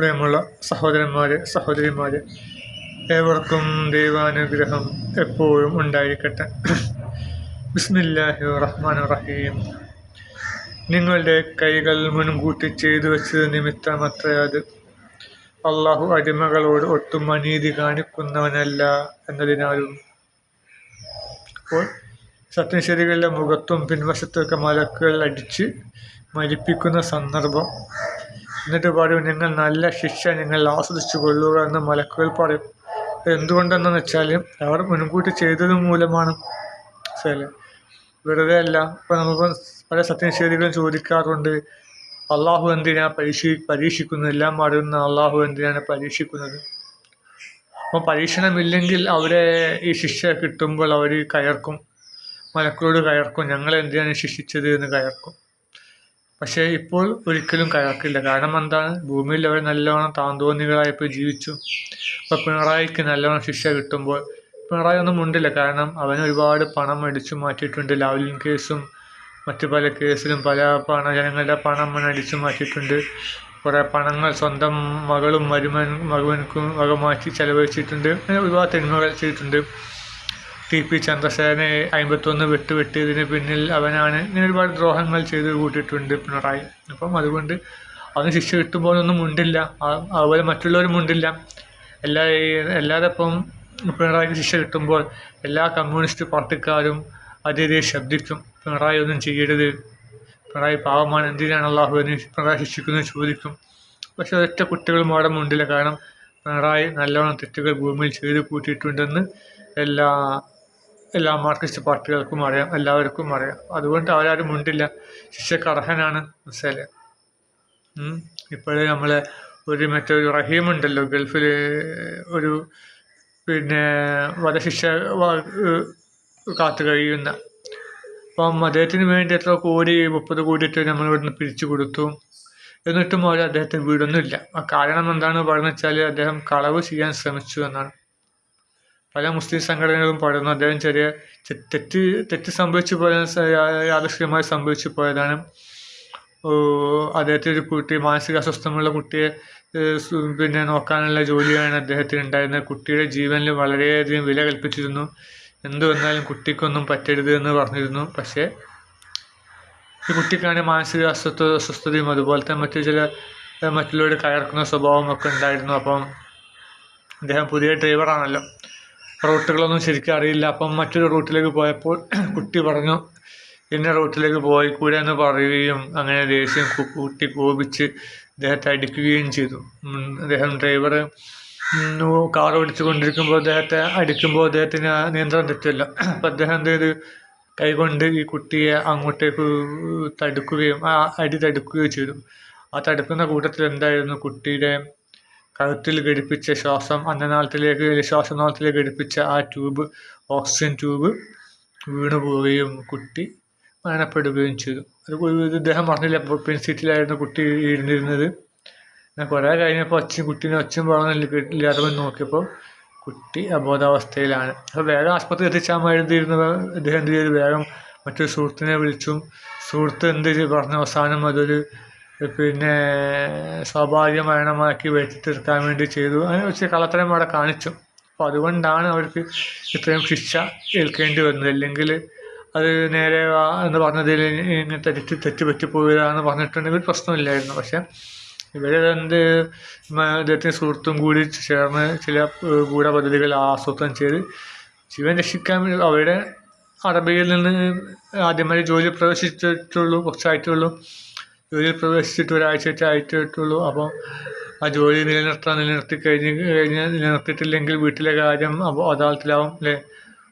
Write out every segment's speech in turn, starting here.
പ്രിയമുള്ള സഹോദരന്മാരെ സഹോദരിമാരെ ഏവർക്കും ദൈവാനുഗ്രഹം എപ്പോഴും ഉണ്ടായിരിക്കട്ടെ. ബിസ്മില്ലാഹി റഹ്മാൻ റഹീം നിങ്ങളുടെ കൈകൾ മുൻകൂട്ടി ചെയ്തു വെച്ചത് നിമിത്തമത്രേ അത്. അള്ളാഹു അടിമകളോട് ഒട്ടും അനീതി കാണിക്കുന്നവനല്ല എന്നതിനാലും. അപ്പോൾ സത്യശരികളുടെ മുഖത്തും പിൻവശത്തൊക്കെ മലക്കുകൾ അടിച്ച് മരിപ്പിക്കുന്ന സന്ദർഭം എന്നിട്ട് പറയും നിങ്ങൾ നല്ല ശിക്ഷ നിങ്ങൾ ആസ്വദിച്ചു കൊള്ളുക എന്ന് മലക്കുകൾ പറയും. എന്തുകൊണ്ടെന്ന് വെച്ചാൽ അവർ മുൻകൂട്ടി ചെയ്തത് മൂലമാണ്. ശരി. വെറുതെ അല്ല. ഇപ്പം നമുക്ക് പല സത്യനിഷേധികളും ചോദിക്കാറുണ്ട്. അള്ളാഹു എന്തിനാണ് പരീക്ഷ പരീക്ഷിക്കുന്നത് എല്ലാം അറിയുന്ന അള്ളാഹു എന്തിനാണ് പരീക്ഷിക്കുന്നത്? അപ്പോൾ പരീക്ഷണമില്ലെങ്കിൽ അവരെ ഈ ശിക്ഷ കിട്ടുമ്പോൾ അവർ കയർക്കും. മലക്കളോട് കയർക്കും. ഞങ്ങൾ എന്തിനാണ് ശിക്ഷിച്ചത് എന്ന് കയർക്കും. പക്ഷേ ഇപ്പോൾ ഒരിക്കലും കയർക്കില്ല കാരണം എന്താണ്? ഭൂമിയിൽ അവർ നല്ലവണ്ണം താന്തോന്നികളായപ്പോൾ ജീവിച്ചു. ഇപ്പോൾ പിണറായിക്ക് നല്ലവണ്ണം ശിക്ഷ കിട്ടുമ്പോൾ പിണറായി ഒന്നും ഉണ്ടില്ല കാരണം അവന് ഒരുപാട് പണം അടിച്ചു മാറ്റിയിട്ടുണ്ട്. ലാവ്ലിൻ കേസും മറ്റു പല കേസിലും പല പണ ജനങ്ങളുടെ പണം അടിച്ചു മാറ്റിയിട്ടുണ്ട്. കുറേ പണങ്ങൾ സ്വന്തം മകളും മരുമൻ മകവനക്കും വക മാറ്റി ചെലവഴിച്ചിട്ടുണ്ട്. അങ്ങനെ ഒരുപാട് തിന്മകൾ ചെയ്തിട്ടുണ്ട്. ടി പി ചന്ദ്രസേനയെ അമ്പത്തൊന്ന് വിട്ട് വെട്ടിയതിന് പിന്നിൽ അവനാണ് ഇങ്ങനെ ഒരുപാട് ദ്രോഹങ്ങൾ ചെയ്ത് കൂട്ടിയിട്ടുണ്ട് പിണറായി. അപ്പം അതുകൊണ്ട് അവന് ശിക്ഷ കിട്ടുമ്പോഴൊന്നും മുണ്ടില്ല. അതുപോലെ മറ്റുള്ളവരും മുണ്ടില്ല. എല്ലാ എല്ലാതപ്പം പിണറായിക്ക് ശിക്ഷ കിട്ടുമ്പോൾ എല്ലാ കമ്മ്യൂണിസ്റ്റ് പാർട്ടിക്കാരും അതിരെ ശബ്ദിക്കും. പിണറായി ഒന്നും ചെയ്യരുത്. പിണറായി പാവമാണ്. എന്തിനാണ് അള്ളാഹുവിനെ പിണറായി ശിക്ഷിക്കുന്നത് ചോദിക്കും. പക്ഷെ ഒറ്റ കുട്ടികളും അവിടെ മുണ്ടില്ല. കാരണം പിണറായി നല്ലോണം തെറ്റുകൾ ഭൂമിയിൽ ചെയ്ത് കൂട്ടിയിട്ടുണ്ടെന്ന് എല്ലാ എല്ലാ മാർക്സിസ്റ്റ് പാർട്ടികൾക്കും അറിയാം എല്ലാവർക്കും അറിയാം. അതുകൊണ്ട് അവരാരും മുണ്ടില്ല. ശിക്ഷ അർഹനാണ് മനസ്സിലെ ഇപ്പോഴേ നമ്മളെ ഒരു മറ്റൊരു റഹീം ഉണ്ടല്ലോ ഗൾഫിൽ ഒരു പിന്നെ വധശിക്ഷ കാത്തു കഴിയുന്ന. അപ്പം അദ്ദേഹത്തിന് വേണ്ടി എത്ര കോടി മുപ്പത് കോടിയിട്ട് നമ്മൾ ഇവിടുന്ന് പിരിച്ചു കൊടുത്തു. എന്നിട്ടും അവർ അദ്ദേഹത്തെ വീടൊന്നുമില്ല കാരണം എന്താണ് പറയുന്നത് വെച്ചാൽ അദ്ദേഹം കളവ് ചെയ്യാൻ ശ്രമിച്ചു എന്നാണ്. പല മുസ്ലിം സംഘടനകളും പറയുന്നു. അദ്ദേഹം ചെറിയ തെറ്റ് തെറ്റ് സംഭവിച്ചു പോയ യാദൃശ്യമായി സംഭവിച്ചു പോയതാണ്. അദ്ദേഹത്തിന് ഒരു കുട്ടി മാനസിക അസ്വസ്ഥമുള്ള കുട്ടിയെ പിന്നെ നോക്കാനുള്ള ജോലിയാണ് അദ്ദേഹത്തിന് ഉണ്ടായിരുന്നത്. കുട്ടിയുടെ ജീവനിൽ വളരെയധികം വില കൽപ്പിച്ചിരുന്നു. എന്തു വന്നാലും കുട്ടിക്കൊന്നും പറ്റരുത് എന്ന് പറഞ്ഞിരുന്നു. പക്ഷേ ഈ കുട്ടിക്കാണ് മാനസിക അസ്വസ്ഥ അസ്വസ്ഥതയും അതുപോലെ തന്നെ മറ്റു ചില മറ്റുള്ളവർ കയർക്കുന്ന സ്വഭാവമൊക്കെ ഉണ്ടായിരുന്നു. അപ്പം അദ്ദേഹം പുതിയ ഡ്രൈവറാണല്ലോ റൂട്ടുകളൊന്നും ശരിക്കും അറിയില്ല. അപ്പം മറ്റൊരു റൂട്ടിലേക്ക് പോയപ്പോൾ കുട്ടി പറഞ്ഞു ഇന്ന റൂട്ടിലേക്ക് പോയി കൂടെ എന്ന് പറയുകയും അങ്ങനെ ദേഷ്യം കുട്ടി കോപിച്ച് അദ്ദേഹത്തെ അടിക്കുകയും ചെയ്തു. അദ്ദേഹം ഡ്രൈവർ കാർ ഓടിച്ചു കൊണ്ടിരിക്കുമ്പോൾ അദ്ദേഹത്തെ അടിക്കുമ്പോൾ അദ്ദേഹത്തിന് നിയന്ത്രണം തെറ്റില്ല. അപ്പം അദ്ദേഹം എന്ത് ചെയ്ത്? കൈകൊണ്ട് ഈ കുട്ടിയെ അങ്ങോട്ടേക്ക് തടുക്കുകയും ആ അടി തടുക്കുകയും ചെയ്തു. ആ തടുക്കുന്ന കൂട്ടത്തിൽ എന്തായിരുന്നു കുട്ടിയുടെ കഴുത്തിൽ ഘടിപ്പിച്ച ശ്വാസം അന്നനാളത്തിലേക്ക് ശ്വാസനാളത്തിലേക്ക് ഘടിപ്പിച്ച ആ ട്യൂബ് ഓക്സിജൻ ട്യൂബ് വീണു പോവുകയും കുട്ടി മരണപ്പെടുകയും ചെയ്തു. അത് ഇദ്ദേഹം പറഞ്ഞില്ല പിൻ സീറ്റിലായിരുന്നു കുട്ടി ഇരുന്നിരുന്നത്. ഞാൻ കുറേ കഴിഞ്ഞപ്പോൾ അച്ഛൻ കുട്ടീനെ അച്ഛൻ പറഞ്ഞില്ല ഇല്ലാതെ നോക്കിയപ്പോൾ കുട്ടി അബോധാവസ്ഥയിലാണ്. അപ്പോൾ വേഗം ആസ്പത്രി എത്തിച്ചാൽ അദ്ദേഹം എന്ത് ചെയ്തു? വേഗം മറ്റൊരു സുഹൃത്തിനെ വിളിച്ചു സുഹൃത്ത് എന്ത് പറഞ്ഞ അവസാനം അതൊരു പിന്നെ സ്വാഭാവിക മരണമാക്കി വെച്ച് തീർക്കാൻ വേണ്ടി ചെയ്തു. അങ്ങനെ വെച്ച് കള്ളത്തരം അവിടെ കാണിച്ചു. അപ്പോൾ അതുകൊണ്ടാണ് അവർക്ക് ഇത്രയും ശിക്ഷ ഏൽക്കേണ്ടി വന്നത്. അല്ലെങ്കിൽ അത് നേരെ എന്ന് പറഞ്ഞതിൽ ഇങ്ങനെ തെറ്റ് തെറ്റ് പറ്റിപ്പോയതാന്ന് പറഞ്ഞിട്ടുണ്ടെങ്കിൽ പ്രശ്നമില്ലായിരുന്നു. പക്ഷേ ഇവരെന്ത് അദ്ദേഹത്തിന്റെ സുഹൃത്തും കൂടി ചേർന്ന് ചില ഗൂഢപദ്ധതികൾ ആസൂത്രണം ചെയ്ത് ജീവൻ രക്ഷിക്കാൻ അവരുടെ അറബിയിൽ നിന്ന് ആദ്യമായി ജോലി പ്രവേശിച്ചിട്ടുള്ളൂ കുറച്ചായിട്ടുള്ളൂ. ജോലിയിൽ പ്രവേശിച്ചിട്ട് ഒരാഴ്ചയായിട്ട് ആയിട്ടുള്ളൂ അപ്പോൾ ആ ജോലി നിലനിർത്താൻ നിലനിർത്തി കഴിഞ്ഞ് കഴിഞ്ഞ് നിലനിർത്തിയിട്ടില്ലെങ്കിൽ വീട്ടിലെ കാര്യം അപ്പോൾ അദാലത്തിലാവും അല്ലേ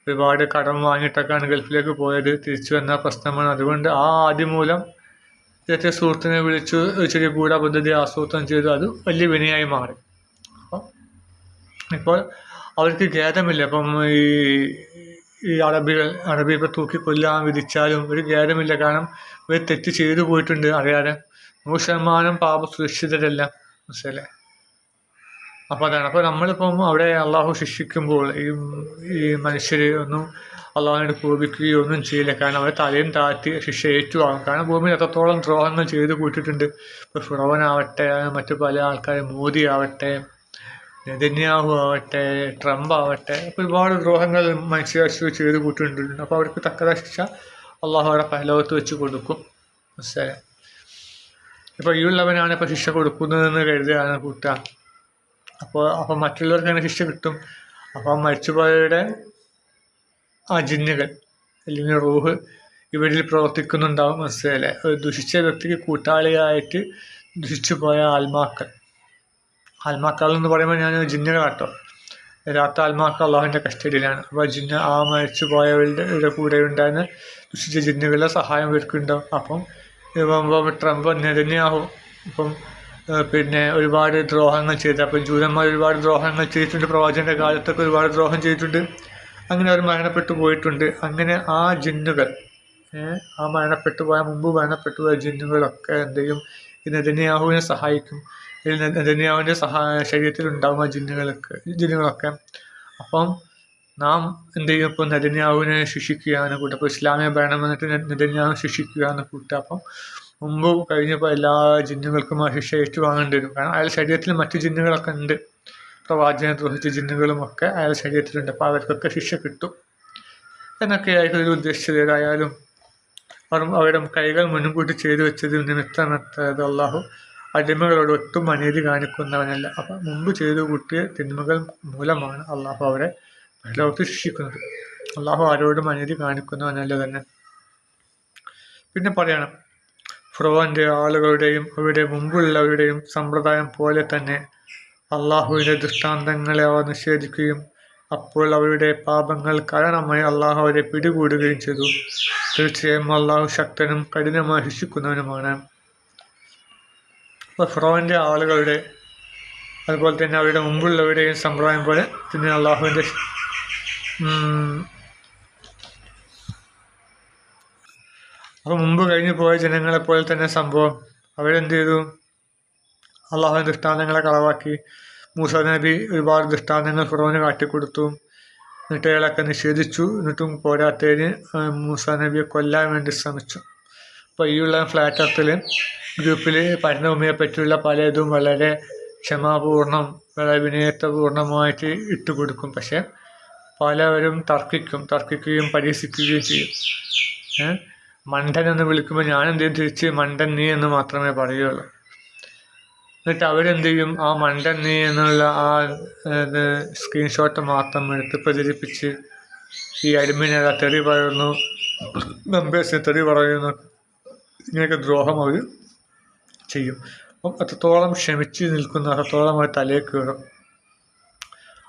ഒരുപാട് കടം വാങ്ങിയിട്ടൊക്കെയാണ് ഗൾഫിലേക്ക് പോയത്. തിരിച്ചു വന്ന പ്രശ്നമാണ്. അതുകൊണ്ട് ആ ആദ്യം മൂലം ഇദ്ദേഹത്തെ സുഹൃത്തിനെ വിളിച്ചു. ചെറിയ ഗൂഢ പദ്ധതി ആസൂത്രണം ചെയ്തു. അത് വലിയ വിനയായി മാറി. അപ്പം ഇപ്പോൾ അവർക്ക് ഖേദമില്ല. അപ്പം ഈ ഈ അറബികൾ അറബി ഇപ്പോൾ തൂക്കി കൊല്ലാൻ വിധിച്ചാലും ഒരു ഖേദമില്ല. കാരണം ഇവർ തെറ്റ് ചെയ്തു പോയിട്ടുണ്ട് അറിയാതെ. നൂറ് ശതമാനം പാപ സുരക്ഷിതരല്ല. മനസ്സിലെ അപ്പോൾ അതാണ്. അപ്പോൾ നമ്മളിപ്പം അവിടെ അള്ളാഹു ശിക്ഷിക്കുമ്പോൾ ഈ ഈ മനുഷ്യർ ഒന്നും അള്ളാഹുവിനോട് കോപിക്കുകയോ ഒന്നും ചെയ്യില്ല. കാരണം അവരെ തലയും താഴ്ത്തി ശിക്ഷ ഏറ്റുവാങ്ങും. കാരണം ഭൂമിയിൽ എത്രത്തോളം ദ്രോഹങ്ങൾ ചെയ്തു കൂട്ടിയിട്ടുണ്ട്. ഇപ്പോൾ ഫിറോവനാവട്ടെ മറ്റു പല ആൾക്കാർ മോദി ആവട്ടെ നെതന്യാഹു ആവട്ടെ ട്രംപ് ആവട്ടെ ഒരുപാട് ദ്രോഹങ്ങൾ മനുഷ്യരാശി ചെയ്ത് കൂട്ടിയിട്ടുണ്ട് അപ്പോൾ അവർക്ക് തക്കത ശിക്ഷ അള്ളാഹു അവിടെ പലോകത്ത് വെച്ച് കൊടുക്കും. മനസ്സിലായോ? ഇപ്പോൾ ഈ ഉള്ളവനാണ് ഇപ്പോൾ ശിക്ഷ കൊടുക്കുന്നതെന്ന് കരുതുകയാണ് കൂട്ടുക. അപ്പോൾ അപ്പോൾ മറ്റുള്ളവർക്ക് അങ്ങനെ ശിക്ഷ കിട്ടും. അപ്പോൾ മരിച്ചുപോയവരുടെ ആ ജിന്നുകൾ അല്ലെങ്കിൽ റൂഹ് ഇവരിൽ പ്രവർത്തിക്കുന്നുണ്ടാവും. മനസ്സിലായ ഒരു ദുഷിച്ച വ്യക്തിക്ക് കൂട്ടാളിയായിട്ട് ദുഷിച്ചു പോയ ആത്മാക്കൾ. ആത്മാക്കൾ എന്ന് പറയുമ്പോൾ ഞാൻ ജിന്നുകളാട്ടോ രാത്രി ആത്മാക്കൾ അള്ളാഹുവിന്റെ കസ്റ്റഡിയിലാണ്. അപ്പോൾ ജിന്ന് ആ മരിച്ചു പോയവരുടെ കൂടെ ഉണ്ടായിരുന്ന ദുഷിച്ച ജിന്നുകളുടെ സഹായം ഇവർക്കുണ്ടാവും അപ്പം ഇപ്പം ട്രംപ് നെതന്യാഹു ഇപ്പം പിന്നെ ഒരുപാട് ദ്രോഹങ്ങൾ ചെയ്ത്. അപ്പം ജൂതന്മാർ ഒരുപാട് ദ്രോഹങ്ങൾ ചെയ്തിട്ടുണ്ട്. പ്രവാചകന്റെ കാലത്തൊക്കെ ഒരുപാട് ദ്രോഹം ചെയ്തിട്ടുണ്ട്. അങ്ങനെ അവർ മരണപ്പെട്ടു പോയിട്ടുണ്ട്. അങ്ങനെ ആ ജിന്നുകൾ ആ മരണപ്പെട്ടു പോയ മുമ്പ് മരണപ്പെട്ടു പോയ ജിന്നുകളൊക്കെ എന്തെങ്കിലും ഈ സഹായിക്കും. ഈ സഹായ ശരീരത്തിൽ ഉണ്ടാകുന്ന ജിന്നുകളൊക്കെ ജിന്നുകളൊക്കെ. അപ്പം നാം എന്ത് ചെയ്യും? ഇപ്പോൾ നെതന്യാവിനെ ശിക്ഷിക്കുക എന്ന കൂട്ടുക അപ്പോൾ ഇസ്ലാമിയ ഭരണം വന്നിട്ട് നെ- ശിക്ഷിക്കുക എന്ന കൂട്ടുക അപ്പം മുമ്പ് കഴിഞ്ഞപ്പോൾ എല്ലാ ജിന്നുകൾക്കും ആ ശിക്ഷ ഏറ്റുവാങ്ങേണ്ടി വരും. കാരണം അയാൾ ശരീരത്തിൽ മറ്റു ജിന്നുകളൊക്കെ ഉണ്ട്. പ്രവാചകനെ ദ്രോഹിച്ച ജിന്നുകളും ഒക്കെ അയാളുടെ ശരീരത്തിലുണ്ട്. അപ്പോൾ അവർക്കൊക്കെ ശിക്ഷ കിട്ടും. എന്നൊക്കെ ആയിരിക്കും ഇതിൽ ഉദ്ദേശിച്ചത്. ഏതായാലും അവർ അവരുടെ കൈകൾ മുൻകൂട്ടി ചെയ്തു വെച്ചത് നിമിത്തമെത്തത് അള്ളാഹു. അടിമകളോട് ഒട്ടും അനീതി കാണിക്കുന്നവനല്ല. അപ്പം മുമ്പ് ചെയ്തു കൂട്ടിയ തിന്മകൾ മൂലമാണ് അള്ളാഹു അവരെ ലോകത്ത് ശിക്ഷിക്കുന്നത്. അള്ളാഹു ആരോടും അനീതി കാണിക്കുന്നവനല്ല തന്നെ. പിന്നെ പറയണം. ഫുറോന്റെ ആളുകളുടെയും അവരുടെ മുമ്പുള്ളവരുടെയും സമ്പ്രദായം പോലെ തന്നെ അള്ളാഹുവിന്റെ ദൃഷ്ടാന്തങ്ങളെ അവർ നിഷേധിക്കുകയും അപ്പോൾ അവരുടെ പാപങ്ങൾ കാരണമായി അള്ളാഹു അവരെ പിടികൂടുകയും ചെയ്തു. തീർച്ചയായും അള്ളാഹു ശക്തനും കഠിനമായി ശിക്ഷിക്കുന്നവനുമാണ്. അപ്പോൾ ഫിറോവിന്റെ ആളുകളുടെ അതുപോലെ തന്നെ അവരുടെ മുമ്പുള്ളവരുടെയും സമ്പ്രദായം പോലെ പിന്നെ അള്ളാഹുവിന്റെ അപ്പോൾ മുമ്പ് കഴിഞ്ഞു പോയ ജനങ്ങളെ പോലെ തന്നെ സംഭവം. അവരെന്ത് ചെയ്തു? അള്ളാഹുവിന്റെ ദൃഷ്ടാന്തങ്ങളെ കളവാക്കി. മൂസ നബി ഒരുപാട് ദൃഷ്ടാന്തങ്ങൾ ഫിറോവിന് കാട്ടിക്കൊടുത്തു. എന്നിട്ട് അയാളൊക്കെ നിഷേധിച്ചു. എന്നിട്ടും പോരാത്തതിന് മൂസ നബിയെ കൊല്ലാൻ വേണ്ടി ശ്രമിച്ചു. അപ്പോൾ ഈ ഉള്ള ഫ്ലാറ്റ് അർത്തിൽ ഗ്രൂപ്പിൽ പഠനഭൂമിയെ പറ്റിയുള്ള പലതും വളരെ ക്ഷമാപൂർണം വളരെ വിനയത്വപൂർണമായിട്ട് ഇട്ട് കൊടുക്കും പക്ഷേ പലവരും തർക്കിക്കും തർക്കിക്കുകയും പരിഹസിക്കുകയും ചെയ്യും? മണ്ടൻ എന്ന് വിളിക്കുമ്പോൾ ഞാൻ എന്ത് ചെയ്യും തിരിച്ച് മണ്ടൻ നീ എന്ന് മാത്രമേ പറയുള്ളൂ. എന്നിട്ട് അവരെന്ത് ചെയ്യും ആ മണ്ടൻ നീ എന്നുള്ള ആ സ്ക്രീൻഷോട്ട് മാത്രം എടുത്ത് പ്രചരിപ്പിച്ച് ഈ അഡ്മിനെ തെറി പറയുന്നു മെമ്പേഴ്സിന് തെറി പറയുന്നു. ഇങ്ങനെയൊക്കെ ദ്രോഹം അവർ ചെയ്യും. അപ്പം അത്രത്തോളം ക്ഷമിച്ച് നിൽക്കുന്ന അത്രത്തോളം അവർ തലയിൽ കയറും.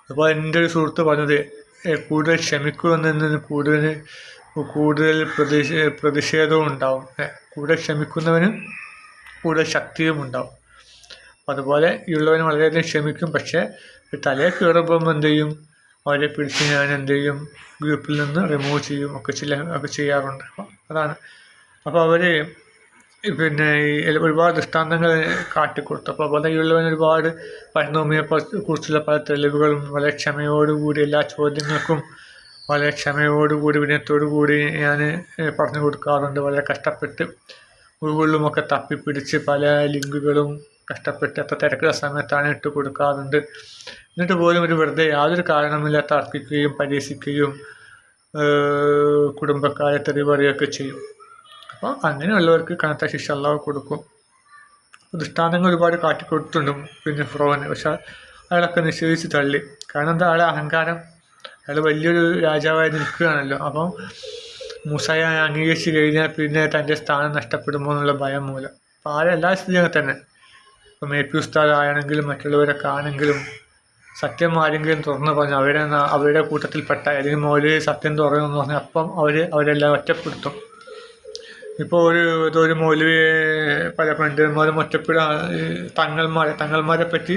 അപ്പോൾ എന്റെ ഒരു സുഹൃത്ത് പറഞ്ഞത് "ഏ, കൂടുതൽ ക്ഷമിക്കുമെന്നതിന് കൂടുതൽ കൂടുതൽ പ്രതിഷേ പ്രതിഷേധവും ഉണ്ടാവും. കൂടുതൽ ക്ഷമിക്കുന്നവന് കൂടുതൽ ശക്തിയും ഉണ്ടാവും. അതുപോലെ ഉള്ളവന് വളരെയധികം ക്ഷമിക്കും. പക്ഷേ തലയിൽ കയറുമ്പം എന്ത് ചെയ്യും? അവരെ പിടിച്ച് ഞാൻ എന്ത് ചെയ്യും? ഗ്രൂപ്പിൽ നിന്ന് റിമൂവ് ചെയ്യും. ഒക്കെ ചില ഒക്കെ ചെയ്യാറുണ്ട്. അപ്പം അതാണ്. അപ്പോൾ അവർ പിന്നെ ഒരുപാട് ദൃഷ്ടാന്തങ്ങൾ കാട്ടിക്കൊടുത്തു. അപ്പോൾ ഉള്ളവൻ ഒരുപാട് പരിണോമിയെ കുറിച്ചുള്ള പല തെളിവുകളും വളരെ ക്ഷമയോടുകൂടി എല്ലാ ചോദ്യങ്ങൾക്കും വളരെ ക്ഷമയോടുകൂടി വിനയത്തോടു കൂടി ഞാൻ പറഞ്ഞു കൊടുക്കാറുണ്ട്. വളരെ കഷ്ടപ്പെട്ട് ഗൂഗിളിലുമൊക്കെ തപ്പിപ്പിടിച്ച് പല ലിങ്കുകളും കഷ്ടപ്പെട്ട് അത്ര തിരക്കുള്ള സമയത്താണ് ഇട്ട് കൊടുക്കാറുണ്ട്. എന്നിട്ട് പോലും ഒരു വെറുതെ യാതൊരു കാരണമില്ലാത്ത തർക്കിക്കുകയും പരീക്ഷിക്കുകയും കുടുംബക്കാരെ തെറി പറയുകയൊക്കെ ചെയ്യും. അപ്പോൾ അങ്ങനെയുള്ളവർക്ക് കനത്ത ശിക്ഷ അള്ളാഹു കൊടുക്കും. ദൃഷ്ടാന്തങ്ങൾ ഒരുപാട് കാട്ടിക്കൊടുത്തുണ്ട് പിന്നെ ഫിറോന്. പക്ഷെ അയാളൊക്കെ നിഷേധിച്ച് തള്ളി. കാരണം എന്താ? അയാളെ അഹങ്കാരം. അയാൾ വലിയൊരു രാജാവായി നിൽക്കുകയാണല്ലോ. അപ്പം മൂസയെ അംഗീകരിച്ച് കഴിഞ്ഞാൽ പിന്നെ തന്റെ സ്ഥാനം നഷ്ടപ്പെടുമോ എന്നുള്ള ഭയം മൂലം. അപ്പോൾ ആരും എല്ലാ സ്ഥിതിയും തന്നെ. ഇപ്പം എ പി ഉസ്താദ് ആണെങ്കിലും മറ്റുള്ളവരൊക്കെ ആണെങ്കിലും സത്യം ആരെങ്കിലും തുറന്നു പറഞ്ഞു അവരെ അവരുടെ കൂട്ടത്തിൽപ്പെട്ട ഏതെങ്കിലും മോലി സത്യം തുറന്നു പറഞ്ഞാൽ അപ്പം അവർ അവരെല്ലാം ഒറ്റപ്പെടുത്തും. ഇപ്പോൾ ഒരു ഇതൊരു മൗലവിയെ പല പണ്ഡിതന്മാരും ഒറ്റപ്പെടാ തങ്ങൾമാരെ തങ്ങൾമാരെ പറ്റി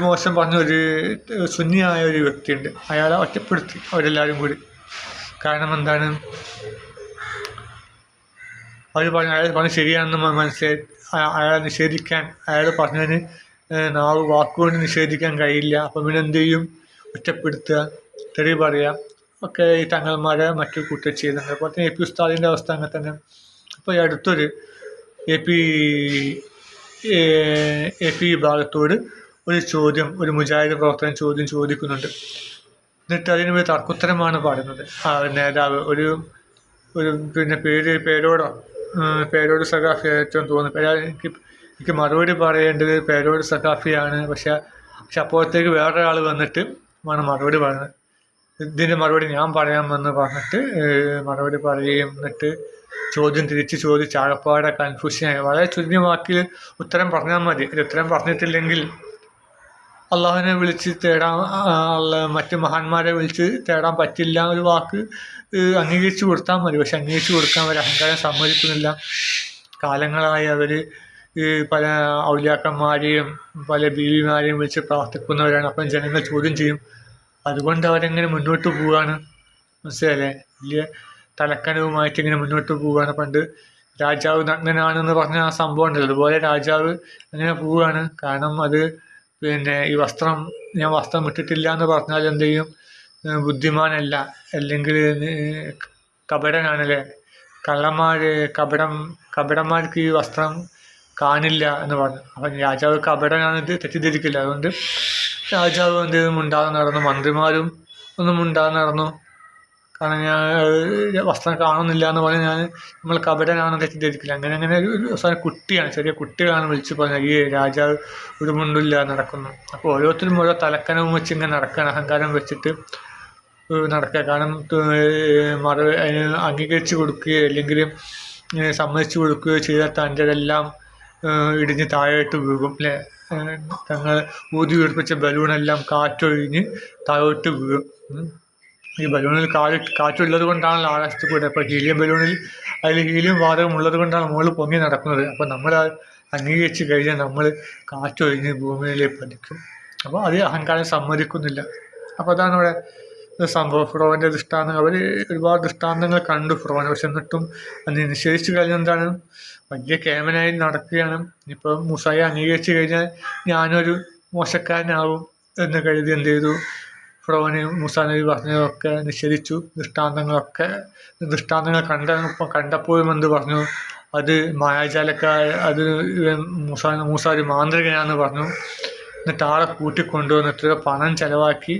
മോശം പറഞ്ഞ ഒരു ഏഹ് സുന്നിയായ ഒരു വ്യക്തിയുണ്ട്. അയാളെ ഒറ്റപ്പെടുത്തി അവരെല്ലാവരും കൂടി. കാരണം എന്താണ്? അവർ പറഞ്ഞു അയാൾ പറഞ്ഞ് ശരിയാണെന്ന് മനസ്സിലായി. അയാളെ നിഷേധിക്കാൻ അയാൾ പറഞ്ഞതിന് നാവ് വാക്കുകൊണ്ട് നിഷേധിക്കാൻ കഴിയില്ല. അപ്പം പിന്നെ എന്ത് ചെയ്യും? ഒറ്റപ്പെടുത്തുക തെറി പറയുക ഒക്കെ ഈ തങ്ങൾമാരെ മറ്റു കൂട്ടർ ചെയ്യുന്നുണ്ട് അതുപോലെ തന്നെ എ പി ഉസ്താദിന്റെ അവസ്ഥ അങ്ങനെ തന്നെ. അപ്പോൾ ഈ അടുത്തൊരു എ പി എ പി വിഭാഗത്തോട് ഒരു ചോദ്യം ഒരു മുജാഹിദ് പ്രവർത്തനം ചോദ്യം ചോദിക്കുന്നുണ്ട്. എന്നിട്ട് അതിന് ഒരു തർക്കുത്തരമാണ് പറയുന്നത് ആ നേതാവ് ഒരു ഒരു പിന്നെ പേര് പേരോടോ പേരോട് സഖാഫി ഏറ്റവും തോന്നുന്നു എനിക്ക് എനിക്ക് മറുപടി പറയേണ്ടത് പേരോട് സഖാഫിയാണ്. പക്ഷെ പക്ഷെ അപ്പോഴത്തേക്ക് വേറൊരാൾ വന്നിട്ട് ആണ് മറുപടി പറയുന്നത്. ഇതിന്റെ മറുപടി ഞാൻ പറയാമെന്ന് പറഞ്ഞിട്ട് മറുപടി പറയുകയും എന്നിട്ട് ചോദ്യം തിരിച്ച് ചോദിച്ച് ആകപ്പാടെ കൺഫ്യൂഷനായി വളരെ ചുരുങ്ങിയ വാക്കിൽ ഉത്തരം പറഞ്ഞാൽ മതി. ഉത്തരം പറഞ്ഞിട്ടില്ലെങ്കിൽ അള്ളാഹുവിനെ വിളിച്ച് തേടാൻ മറ്റ് മഹാന്മാരെ വിളിച്ച് തേടാൻ പറ്റില്ല ഒരു വാക്ക് അംഗീകരിച്ചു കൊടുത്താൽ മതി. പക്ഷെ അംഗീകരിച്ചു കൊടുക്കാൻ അവർ അഹങ്കാരം സമ്മതിക്കുന്നില്ല. കാലങ്ങളായി അവർ പല ഔലിയാക്കന്മാരെയും പല ബീവിമാരെയും വിളിച്ച് പ്രാർത്ഥിക്കുന്നവരാണ്. അപ്പം ജനങ്ങൾ ചോദ്യം ചെയ്യും. അതുകൊണ്ട് അവരെങ്ങനെ മുന്നോട്ട് പോവുകയാണ് മനസ്സിലല്ലേ വലിയ തലക്കനവുമായിട്ട് ഇങ്ങനെ മുന്നോട്ട് പോവുകയാണ്. പണ്ട് രാജാവ് നഗ്നനാണെന്ന് പറഞ്ഞ ആ സംഭവം ഉണ്ടല്ലോ. അതുപോലെ രാജാവ് അങ്ങനെ പോവുകയാണ്. കാരണം അത് പിന്നെ ഈ വസ്ത്രം ഞാൻ വസ്ത്രം ഇട്ടിട്ടില്ല എന്ന് പറഞ്ഞാൽ എന്ത് ചെയ്യും? ബുദ്ധിമാനല്ല. അല്ലെങ്കിൽ കപടനാണല്ലേ? കള്ളന്മാർ കപടം കപടന്മാർക്ക് ഈ വസ്ത്രം കാണില്ല എന്ന് പറഞ്ഞു. അപ്പം രാജാവ് കപടനാണിത് തെറ്റിദ്ധരിക്കില്ല. അതുകൊണ്ട് രാജാവ് എന്ത് മുണ്ടാതെ നടന്നു. മന്ത്രിമാരും ഒന്നും മുണ്ടാതെ നടന്നു. കാരണം ഞാൻ വസ്ത്രം കാണുന്നില്ല എന്ന് പറഞ്ഞ് ഞാൻ നമ്മൾ കപടനാണെന്ന് ചിന്തിക്കില്ല അങ്ങനെ അങ്ങനെ ഒരു അവസാനം കുട്ടിയാണ് ചെറിയ കുട്ടികളാണ് വിളിച്ച് പറഞ്ഞത് ഈ രാജാവ് ഒരു മുണ്ടില്ല നടക്കുന്നു. അപ്പോൾ ഓരോരുത്തരും ഓരോ തലക്കനവും വെച്ച് ഇങ്ങനെ നടക്കുകയാണ് അഹങ്കാരം വെച്ചിട്ട് നടക്കുക. കാരണം മറ അംഗീകരിച്ച് കൊടുക്കുകയോ അല്ലെങ്കിൽ സമ്മതിച്ചു കൊടുക്കുകയോ ചെയ്താൽ തന്റെതെല്ലാം ഇടിഞ്ഞ് താഴോട്ട് വീഴും അല്ലേ? തങ്ങൾ ഊതി വീർപ്പിച്ച ബലൂണെല്ലാം കാറ്റൊഴിഞ്ഞ് താഴോട്ട് വീഴും. ഈ ബലൂണിൽ കാറ്റ് കാറ്റുള്ളത് കൊണ്ടാണല്ലോ ആകാശത്ത് കൂടെ. അപ്പോൾ ഹീലിയം ബലൂണിൽ അതിൽ ഹീലിയം വാതകം ഉള്ളത് കൊണ്ടാണ് മുകളിൽ പൊങ്ങി നടക്കുന്നത്. അപ്പോൾ നമ്മൾ അംഗീകരിച്ച് കഴിഞ്ഞാൽ നമ്മൾ കാറ്റൊഴിഞ്ഞ് ഭൂമിയിലേക്ക് പതിക്കും. അപ്പോൾ അത് അഹങ്കാരം സമ്മതിക്കുന്നില്ല. അപ്പോൾ അതാണ് അവിടെ സംഭവം. ഫ്രോവന്റെ ദൃഷ്ടാന്തങ്ങൾ അവർ ഒരുപാട് ദൃഷ്ടാന്തങ്ങൾ കണ്ടു ഫിറോനെ പക്ഷെ എന്നിട്ടും അത് നിഷേധിച്ചു കഴിഞ്ഞാൽ എന്താണ്? വലിയ കേമനായി നടക്കുകയാണ്. ഇപ്പോൾ മുസായി അംഗീകരിച്ചു കഴിഞ്ഞാൽ ഞാനൊരു മോശക്കാരനാവും എന്ന് കരുതി എന്ത് ചെയ്തു? ഫിറോന് മുസാനബി പറഞ്ഞതൊക്കെ നിഷേധിച്ചു. ദൃഷ്ടാന്തങ്ങളൊക്കെ ദൃഷ്ടാന്തങ്ങൾ കണ്ട കണ്ടപ്പോഴും എന്ത് പറഞ്ഞു? അത് മായാജാലക്കാർ അത് മൂസ മൂസ ഒരു മാന്ത്രികനാന്ന് പറഞ്ഞു. എന്നിട്ട് ആളെ കൂട്ടിക്കൊണ്ടുവന്നിട്ട് പണം ചിലവാക്കി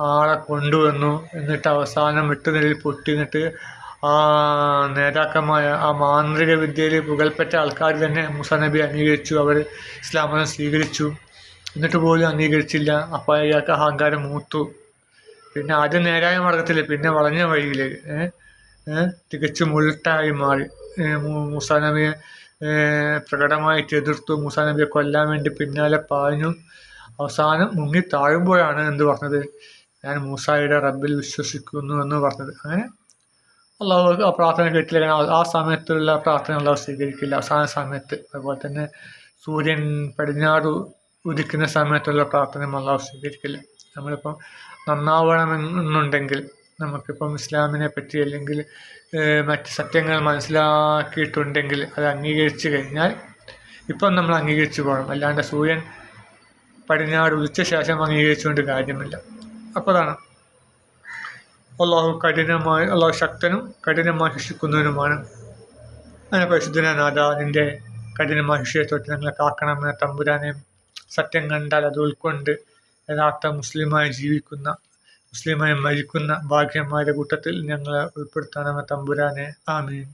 ആളെ കൊണ്ടുവന്നു എന്നിട്ട് അവസാനം വെട്ടുനിലയിൽ പൊട്ടി. എന്നിട്ട് ആ നേതാക്കന്മാർ ആ മാന്ത്രിക വിദ്യയിൽ പുകൾപ്പെട്ട ആൾക്കാർ തന്നെ മുസ നബി അംഗീകരിച്ചു. അവർ ഇസ്ലാം മതം സ്വീകരിച്ചു. എന്നിട്ട് പോലും അംഗീകരിച്ചില്ല. അപ്പോൾ അയാൾക്ക് അഹങ്കാരം മൂത്തു. പിന്നെ ആദ്യം നേരായ മാർഗത്തിൽ പിന്നെ വളഞ്ഞ വഴിയിൽ തികച്ചും ഉൾട്ടായി മാറി. മൂസാ നബിയെ പ്രകടമായിട്ട് എതിർത്തു. മൂസാ നബിയെ കൊല്ലാൻ വേണ്ടി പിന്നാലെ പാഞ്ഞു. അവസാനം മുങ്ങി താഴുമ്പോഴാണ് എന്ത് പറഞ്ഞത്? ഞാൻ മൂസായുടെ റബ്ബിൽ വിശ്വസിക്കുന്നു എന്ന് പറഞ്ഞത്. അങ്ങനെ അള്ളാഹു ആ പ്രാർത്ഥന കേട്ടില്ല. ആ സമയത്തുള്ള പ്രാർത്ഥന അള്ളാഹു സ്വീകരിക്കില്ല. അവസാന സമയത്ത്. അതുപോലെ തന്നെ സൂര്യൻ പടിഞ്ഞാറ് ഉദിക്കുന്ന സമയത്തുള്ള പ്രാർത്ഥന അള്ളാഹു സ്വീകരിക്കില്ല നമ്മളിപ്പം നന്നാവണമെന്നുണ്ടെങ്കിൽ നമുക്കിപ്പം ഇസ്ലാമിനെ പറ്റി അല്ലെങ്കിൽ മറ്റ് സത്യങ്ങൾ മനസ്സിലാക്കിയിട്ടുണ്ടെങ്കിൽ അത് അംഗീകരിച്ചു കഴിഞ്ഞാൽ ഇപ്പം നമ്മൾ അംഗീകരിച്ചു പോകണം. അല്ലാണ്ട് സൂര്യൻ പടിഞ്ഞാറ് ഉദിച്ച ശേഷം അംഗീകരിച്ചുകൊണ്ട് കാര്യമില്ല. അപ്പോൾ അതാണ്. അള്ളാഹു കഠിനമായി അള്ളാഹു ശക്തനും കഠിനമായി ശിക്ഷിക്കുന്നവനുമാണ്. അങ്ങനെ പരിശുദ്ധനാഥ നിന്റെ കഠിനമായ ശിക്ഷയെ ഞങ്ങളെ കാക്കണമെന്ന തമ്പുരാനെ സത്യം കണ്ടാൽ അത് ഉൾക്കൊണ്ട് യഥാർത്ഥ മുസ്ലിമായി ജീവിക്കുന്ന മുസ്ലിമായി മരിക്കുന്ന ഭാഗ്യന്മാരുടെ കൂട്ടത്തിൽ ഞങ്ങളെ ഉൾപ്പെടുത്തണമെന്ന തമ്പുരാനെ. ആമീൻ.